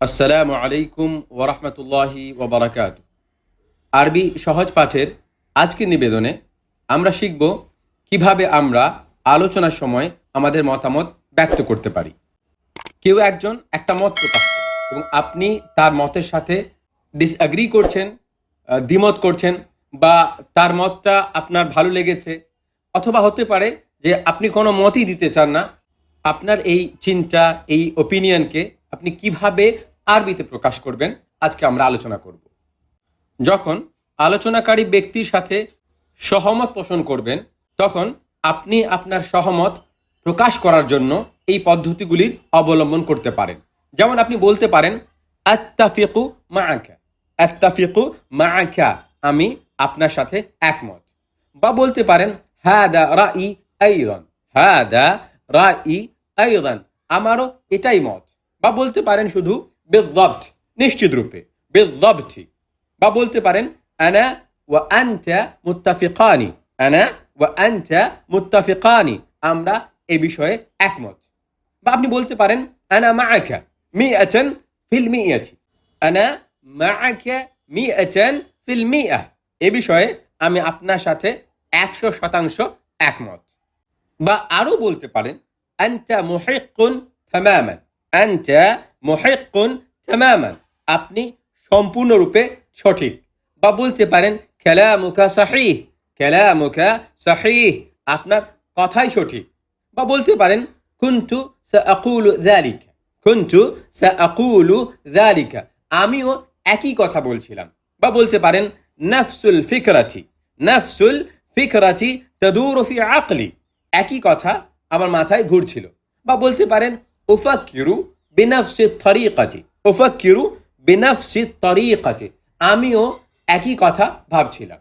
আসসালামু আলাইকুম ওরহমতুল্লাহি ওবরাকাত আরবি সহজ পাঠের আজকের নিবেদনে আমরা শিখব কীভাবে আমরা আলোচনার সময় আমাদের মতামত ব্যক্ত করতে পারি। কেউ একজন একটা মত প্রকাশ এবং আপনি তার মতের সাথে ডিসঅ্যাগ্রি করছেন দ্বিমত করছেন বা তার মতটা আপনার ভালো লেগেছে, অথবা হতে পারে যে আপনি কোনো মতই দিতে চান না, আপনার এই চিন্তা, এই ওপিনিয়নকে আপনি কীভাবে আরবিতে প্রকাশ করবেন, আজকে আমরা আলোচনা করব। যখন আলোচনাকারী ব্যক্তির সাথে সহমত পোষণ করবেন, তখন আপনি আপনার সহমত প্রকাশ করার জন্য এই পদ্ধতিগুলির অবলম্বন করতে পারেন। যেমন আপনি বলতে পারেন, আত্তাফিকু মাআকা আত্তাফিকু মাআকা আমি আপনার সাথে একমত। বা বলতে পারেন হ্যাঁ রা হাদা রাই আইরান হাদা রাই আইরান আমারও এটাই মত। বা বলতে পারেন শুধু বিদ্যব্ট নিশ্চিত রূপে। বিদ্যব্টি বা বলতে পারেন, আনা ওয়া আনতা মুত্তাফিকানি। আনা ওয়া আনতা মুত্তাফিকানি। আমরা এ বিষয়ে একমত। বা আপনি বলতে পারেন, আনা মাআকা মিআতান ফিল মিআতি আনা মাআকা মিআতান ফিল মিআহ। এ বিষয়ে আমি আপনার সাথে একশো শতাংশ একমত। বা আরও বলতে পারেন, আনতা মুহিক্কুন তামামান। আনতা মুহিক্কুন তামামান আপনি সম্পূর্ণরূপে সঠিক। বা বলতে পারেন খেলামুখা সাহিহ খেলামুখা সাহিহ আপনার কথাই সঠিক। বা বলতে পারেন, কুন্তু সাআকুলু যালিকা কুন্তু সাআকুলু যালিকা আমিও একই কথা বলছিলাম। বা বলতে পারেন, নাফসুল ফিকরাতি নাফসুল ফিকরাতি তাদুরু ফি আকলি একই কথা আমার মাথায় ঘুরছিল। বা বলতে পারেন উফাক্কিরু বিনাফসি তরিকাতি, উফাক্কিরু বিনাফসি তরিকাতি। আমিও একই কথা ভাবছিলাম।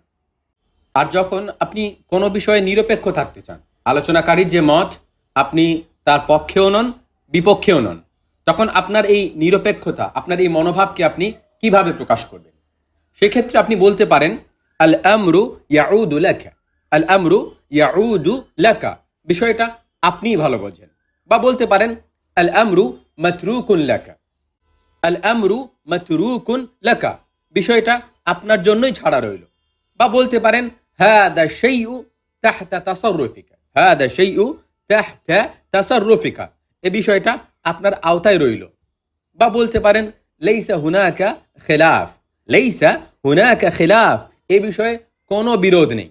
আর যখন আপনি কোনো বিষয়ে নিরপেক্ষ থাকতে চান, আলোচনাকারীর যে মত, আপনি তার পক্ষেও নন, বিপক্ষেও নন, তখন আপনার এই নিরপেক্ষতা, আপনার এই মনোভাবকে আপনি কীভাবে প্রকাশ করবেন? সেক্ষেত্রে আপনি বলতে পারেন, আল আমরু ইয়াউদু লেখা আল আমরু ইয়াউদু লেখা বিষয়টা আপনিই ভালো বোঝেন। বা বলতে পারেন আল আমরু মাতরুকুন লাকা আল আমরু মাতরুকুন লাকা বিষয়টা আপনার জন্যই ছাড়া রইল। বা বলতে পারেন, হাদা শাইউ তাহতা তাসাররুফিকা। হাদা শাইউ তাহতা তাসাররুফিকা। এই বিষয়টা আপনার আওতায় রইল। বা বলতে পারেন, লাইসা হুনাকা খিলাফ। লাইসা হুনাকা খিলাফ। এ বিষয়ে কোনো বিরোধ নেই।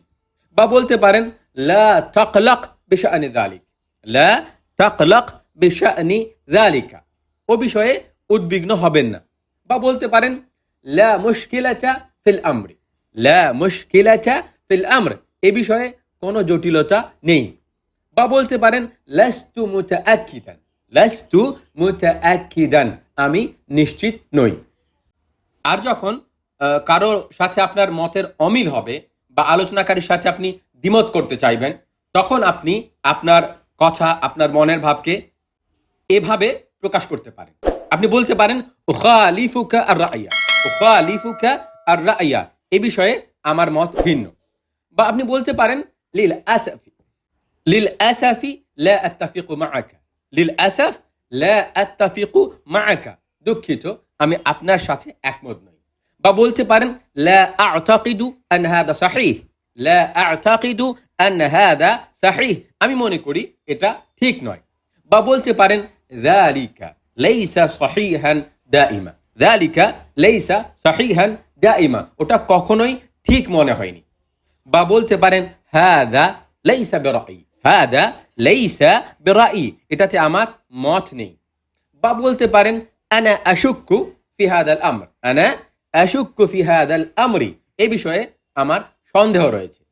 বা বলতে পারেন, লা তাকলাক বিশানি যালিক লা তাকলাক বিশানি যালিকা। ও বিষয়ে উদ্বিগ্ন হবেন না। বা বলতে পারেন, লা মুশকিলাতা ফিল আমরি। লা মুশকিলাতা ফিল আমর। এ বিষয়ে কোনো জটিলতা নেই। বা বলতে পারেন, লাস্তু মুতাআক্কিদান। লাস্তু মুতাআক্কিদান। আমি নিশ্চিত নই। আর যখন কারোর সাথে আপনার মতের অমিল হবে বা আলোচনাকারীর সাথে আপনি দ্বিমত করতে চাইবেন, তখন আপনি আপনার কথা, আপনার মনের ভাবকে এভাবে প্রকাশ করতে পারেন আপনি বলতে পারেন, উখালিফুকা আর রাইয়া উখালিফুকা আর রাইয়া এ বিষয়ে আমার মত ভিন্ন। বা আপনি বলতে পারেন লিল আসাফি লিল আসাফি লা আত্তাফিকু মাআকা। লিল আসাফ লা আত্তাফিকু মাআকা। দুঃখিত, আমি আপনার সাথে একমত নই। বা বলতে পারেন, লা আ'তাকিদু আন হাদা সাহিহ। লা আ'তাকিদু আন হাদা সাহিহ। আমি মনে করি এটা ঠিক নয়। বা বলতে পারেন যালিকা লাইসা সহিহান দাইমা যালিকা লাইসা সহিহান দাইমা ওটা কখনোই ঠিক মনে হয়নি। বা বলতে পারেন, হাদা লাইসা বেরাই হাদা লাইসা বেরাই এটাতে আমার মত নেই। বা বলতে পারেন, আনা আশুক্কু ফি হাদাল আমর আনা আশুক্কু ফি হাদাল আমরি এই বিষয়ে আমার সন্দেহ রয়েছে।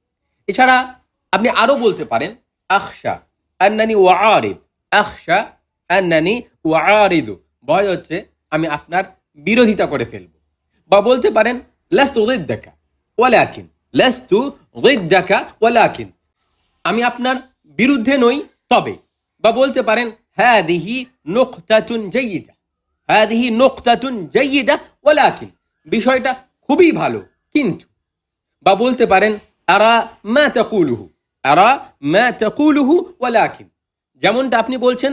এছাড়া আপনি আরও বলতে পারেন, আখশা আন্নানি ওয়ারিদ আখশা অ্যান্নানি ওয়ারিদু। ভয় হচ্ছে আমি আপনার বিরোধিতা করে ফেলব। বা বলতে পারেন, লেস্তু দেখা ওয়ালাকিন, লেস্তু দেখা ওয়ালাকিন। আমি আপনার বিরুদ্ধে নই, তবে বা বলতে পারেন হ্যাঁ দিহি নোক্তাচুন জয়িদা হ্যাঁ দিহি নোক্তাচুন জয়িদা, ওয়ালাকিন। বিষয়টা খুবই ভালো, কিন্তু বা বলতে পারেন, আরা মা তাকুলুহু, আরা মা তাকুলুহু, ওয়ালাকিন। যেমনটা আপনি বলছেন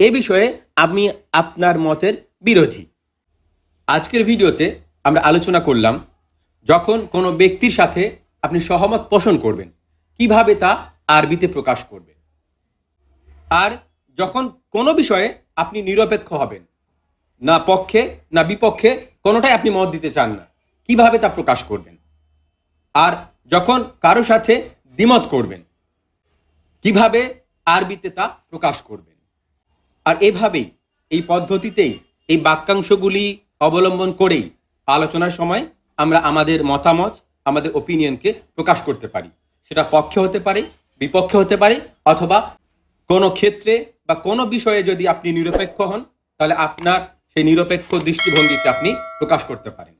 এ বিষয়ে আমি আপনার মতের বিরোধী। আজকের ভিডিওতে আমরা আলোচনা করলাম যখন কোনো ব্যক্তির সাথে আপনি সহমত পোষণ করবেন, কীভাবে তা আরবিতে প্রকাশ করবেন। আর যখন কোনো বিষয়ে আপনি নিরপেক্ষ হবেন, না পক্ষে, না বিপক্ষে, কোনোটাই আপনি মত দিতে চান না, কীভাবে তা প্রকাশ করবেন। আর যখন কারও সাথে দ্বিমত করবেন, কীভাবে আরবিতে তা প্রকাশ করবেন। আর এভাবেই এই পদ্ধতিতেই এই বাক্যাংশগুলি অবলম্বন করেই আলোচনার সময় আমরা আমাদের মতামত, আমাদের ওপিনিয়নকে প্রকাশ করতে পারি। সেটা পক্ষে হতে পারে, বিপক্ষে হতে পারে, অথবা কোনো ক্ষেত্রে বা কোনো বিষয়ে যদি আপনি নিরপেক্ষ হন, তাহলে আপনার সেই নিরপেক্ষ দৃষ্টিভঙ্গিকে আপনি প্রকাশ করতে পারেন।